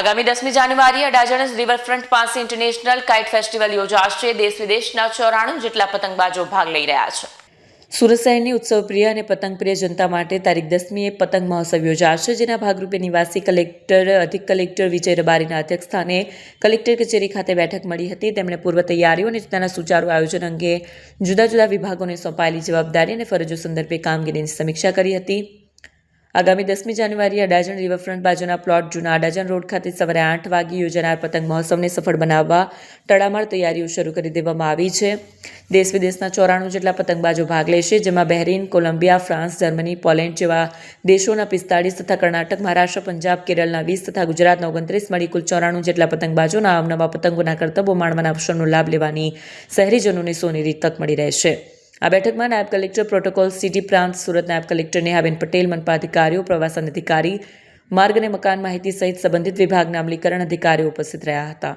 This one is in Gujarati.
આગામી દસમી જાન્યુઆરીએ અડાજણસ રિવરફ્રન્ટ પાસે ઇન્ટરનેશનલ કાઇટ ફેસ્ટિવલ યોજાશે દેશ વિદેશના ચોરાણું જેટલા પતંગબાજો ભાગ લઈ રહ્યા છે. સુરત શહેરની ઉત્સવપ્રિય અને પતંગપ્રિય જનતા માટે તારીખ દસમીએ પતંગ મહોત્સવ યોજાશે, જેના ભાગરૂપે નિવાસી કલેક્ટર, અધિક કલેક્ટર વિજય રબારીના અધ્યક્ષસ્થાને કલેક્ટર કચેરી ખાતે બેઠક મળી હતી. તેમણે પૂર્વ તૈયારીઓ અને તેના સુચારુ આયોજન અંગે જુદા જુદા વિભાગોને સોંપાયેલી જવાબદારી અને ફરજો સંદર્ભે કામગીરીની સમીક્ષા કરી હતી. આગામી દસમી જાન્યુઆરીએ અડાજણ રિવરફ્રન્ટ બાજુના પ્લોટ જૂના અડાજણ રોડ ખાતે સવારે આઠ વાગે યોજાનાર પતંગ મહોત્સવને સફળ બનાવવા તડામાર તૈયારીઓ શરૂ કરી દેવામાં આવી છે. દેશ વિદેશના ચોરાણું જેટલા પતંગબાજો ભાગ લેશે, જેમાં Bahrain, Colombia, France, Germany, Poland જેવા દેશોના પિસ્તાળીસ તથા કર્ણાટક, મહારાષ્ટ્ર, પંજાબ, કેરળના વીસ તથા ગુજરાતના ઓગણત્રીસ મળી કુલ ચોરાણું જેટલા પતંગબાજોના અવનવા પતંગોના કરતબો માણવાના અવસરનો લાભ લેવાની શહેરીજનોને સોનેરી તક મળી રહેશે. આ બેઠકમાં નાયબ કલેક્ટર પ્રોટોકોલ સિટી પ્રાંત, સુરત નાયબ કલેક્ટર નેહાબેન પટેલ મનપા અધિકારીઓ પ્રવાસન અધિકારી, માર્ગ અને મકાન માહિતી સહિત સંબંધિત વિભાગના અમલીકરણ અધિકારીઓ ઉપસ્થિત રહ્યા હતા.